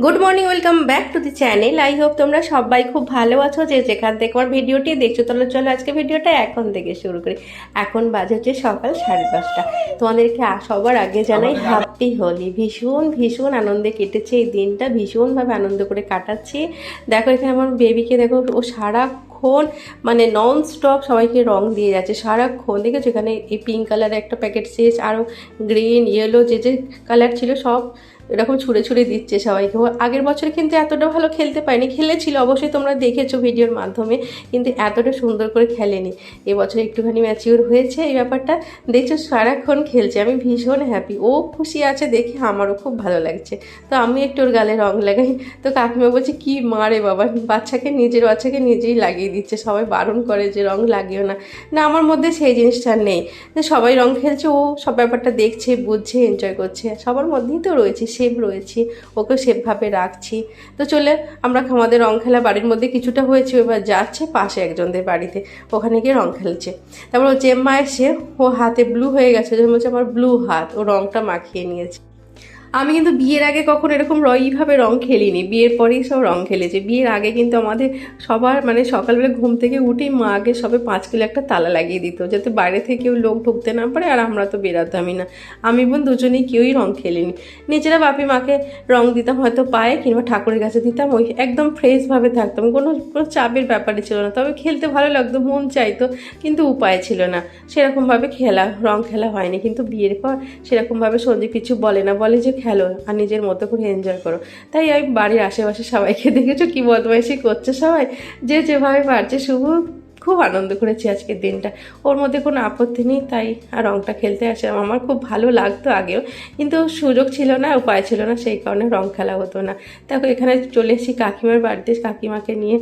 good morning welcome back to the channel I hope তোমরা সবাই খুব ভালো আছো যে যেখান থেকে আমার ভিডিওটি দেখছ তাহলে চলো আজকে ভিডিওটা এখন থেকে শুরু করি। এখন বাজে হচ্ছে সকাল সাড়ে দশটা। তোমাদেরকে সবার আগে জানাই হ্যাপি হোলি ভীষণ ভীষণ আনন্দে কেটেছে এই দিনটা। ভীষণভাবে আনন্দ করে কাটাচ্ছি। দেখো এখানে আমার বেবিকে দেখো ও সারা সারাক্ষণ মানে নন স্টপ সবাইকে রং দিয়ে যাচ্ছে। সারাক্ষণ দেখেছ? এখানে এই পিঙ্ক কালারের একটা প্যাকেট শেষ আরও গ্রিন ইয়েলো যে যে কালার ছিল সব এরকম ছুঁড়ে ছুঁড়ে দিচ্ছে সবাইকে। আগের বছর কিন্তু এতটা ভালো খেলতে পারেনি। খেলেছিল, অবশ্যই তোমরা দেখেছ ভিডিওর মাধ্যমে, কিন্তু এতটা সুন্দর করে খেলেনি। এবছর একটুখানি ম্যাচিওর হয়েছে এই ব্যাপারটা। দেখছ, সারাক্ষণ খেলছে। আমি ভীষণ হ্যাপি ও খুশি আছে দেখে আমারও খুব ভালো লাগছে। তো আমি একটু ওর গালে রং লাগাই। তো কাকিমা বলছে, কি মারে বাবা, বাচ্চাকে নিজের, বাচ্চাকে নিজেই লাগিয়ে দিচ্ছে। সবাই বারণ করে যে রং লাগিও না। না, আমার মধ্যে সেই জিনিসটা নেই। যে সবাই রং খেলছে, ও সব ব্যাপারটা দেখছে, বুঝছে এনজয় করছে। সবার মধ্যেই তো রয়েছে। সেভ রয়েছি ওকে সেফভাবে রাখছি। তো চলে, আমরা আমাদের রং খেলা বাড়ির মধ্যে কিছুটা হয়েছে, এবার যাচ্ছে পাশে একজনদের বাড়িতে, ওখানে গিয়ে রং খেলছে। তারপর ও জেম্মা এসে, ও হাতে ব্লু হয়ে গেছে, যেমন হচ্ছে আমার ব্লু হাত, ও রংটা মাখিয়ে নিয়েছে। আমি কিন্তু বিয়ের আগে কখনো এরকম এইভাবে রং খেলিনি। বিয়ের পরেই সব রং খেলেছে। বিয়ের আগে কিন্তু আমাদের সবার মানে সকালবেলা ঘুম থেকে উঠেই মা আগে সবে পাঁচ কিলো একটা তালা লাগিয়ে দিত, যাতে বাইরে থেকেও লোক ঢুকতে না পারে আর আমরা তো বেরাতামই না। আমি বোন দুজনেই কেউই রং খেলিনি। নিজেরা বাপি মাকে রং দিতাম, হয়তো পায়ে কিংবা ঠাকুরের কাছে দিতাম, ওই একদম ফ্রেশভাবে থাকতাম। কোনো কোনো চাপের ব্যাপারে ছিল না। তবে খেলতে ভালো লাগতো, মন চাইতো, কিন্তু উপায় ছিল না। সেরকমভাবে খেলা, রং খেলা হয়নি। কিন্তু বিয়ের পর সেরকমভাবে সঞ্জীব কিছু বলে না। বলে যে খেলো আর নিজের মতো করে এনজয় করো। তাই আমি বাড়ির আশেপাশে সবাইকে দেখেছ কি বদমাইশি করছে সবাই? যে যেভাবে পারছে শুভ খুব আনন্দ করেছি আজকের দিনটা। ওর মধ্যে কোনো আপত্তি নেই, তাই আর রংটা খেলতে আসে আমার খুব ভালো লাগতো আগেও, কিন্তু সুযোগ ছিল না, উপায় ছিল না, সেই কারণে রং খেলা হতো না। দেখো, এখানে চলে এসেছি কাকিমার বাড়িতে, কাকিমাকে নিয়ে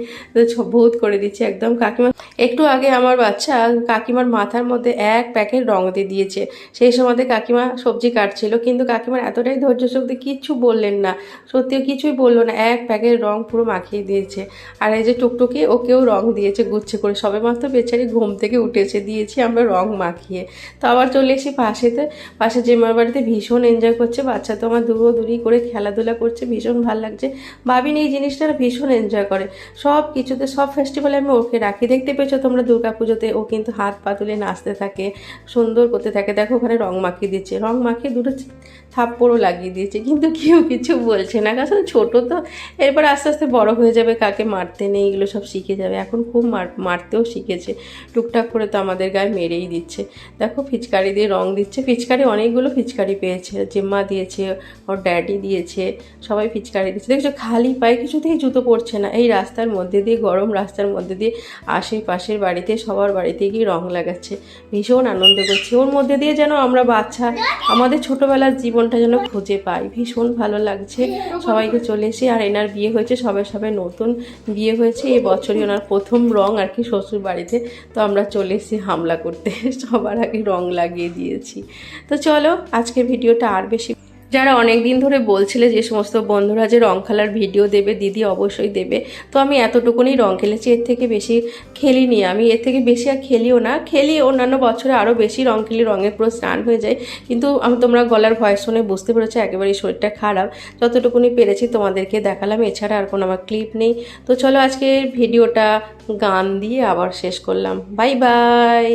ভূত করে দিচ্ছি একদম। কাকিমা, একটু আগে আমার বাচ্চা কাকিমার মাথার মধ্যে এক প্যাকেট রং দিয়ে দিয়েছে। সেই সময় কাকিমা সবজি কাটছিল, কিন্তু কাকিমার এতটাই ধৈর্য শক্তি কিচ্ছু বললেন না। সত্যিও কিছুই বলল না, এক প্যাকেট রং পুরো মাখিয়ে দিয়েছে। আর এই যে টুকটুকি, ওকেও রং দিয়েছে, গুচ্ছে করে সবে মাত্র বেচারি ঘুম থেকে উঠেছে, দিয়েছি আমরা রং মাখিয়ে। তো আবার চলে এসেছি পাশেতে, পাশে জেমার বাড়িতে ভীষণ এনজয় করছে, বাচ্চা তো আমার দূরদূরি করে খেলাধুলা করছে, ভীষণ ভালো লাগছে। ভাবিনি এই জিনিসটা ভীষণ এনজয় করে। সব কিছুতে, সব ফেস্টিভ্যালে আমি ওকে রাখি। দেখতে পেয়েছ তোমরা দুর্গা পুজোতে, ও কিন্তু হাত পা তুলে নাচতে থাকে, সুন্দর করতে থাকে। দেখো ওখানে রং মাখিয়ে দিচ্ছে। রং মাখিয়ে দুটো থাপ্পড়ও লাগিয়ে দিয়েছে, কিন্তু কেউ কিছু বলছে না। আসলে ছোটো তো, এরপর আস্তে আস্তে বড় হয়ে যাবে, কাকে মারতে নেই, এগুলো সব শিখে যাবে। এখন খুব মার মারতেও শিখেছে। টুকটাক করে তো আমাদের গায়ে মেরেই দিচ্ছে। দেখো ফিচকারি দিয়ে রং দিচ্ছে। ফিচকারি অনেকগুলো ফিচকারি পেয়েছে। জেম্মা দিয়েছে, ওর ড্যাডি দিয়েছে, সবাই ফিচকারি দিচ্ছে। দেখছ, খালি পায়ে কিছুতেই জুতো পড়ছে না। এই রাস্তার মধ্যে দিয়ে, গরম রাস্তার মধ্যে দিয়ে আশেপাশের বাড়িতে, সবার বাড়িতে গিয়ে রং লাগাচ্ছে। ভীষণ আনন্দ করছে। ওর মধ্যে দিয়ে যেন আমরা বাচ্চা, আমাদের ছোটোবেলার জীবনটা যেন খুঁজে পাই। ভীষণ ভালো লাগছে। সবাইকে চলে এসে, আর এনার বিয়ে হয়েছে, সবে সবে নতুন বিয়ে হয়েছে। এই বছরই ওনার প্রথম রং আর কি শ্বশুর বাড়িতে, তো আমরা চলে এসেছি হামলা করতে। সবার আগে রং লাগিয়ে দিয়েছি। তো চলো আজকে ভিডিওটা আর বেশি যারা অনেক দিন ধরে বলছিলে যে সমস্ত বন্ধুরা যে রং খেলার ভিডিও দেবে, দিদি অবশ্যই দেবে। তো আমি এতটুকুনি রং খেলেছি, এর থেকে বেশি খেলিনি। আমি এর থেকে বেশি আর খেলিও না। খেলি, অন্যান্য বছরে আরও বেশি রং খেলি, রঙের পুরো স্নান হয়ে যায়। কিন্তু আমি তোমরা গলার ভয়েস শুনে বুঝতে পেরেছ, একেবারেই শরীরটা খারাপ। যতটুকুনি পেরেছি তোমাদেরকে দেখালাম, এছাড়া আর কোনো আমার ক্লিপ নেই। তো চলো আজকে ভিডিওটা গান দিয়ে আবার শেষ করলাম। Bye bye!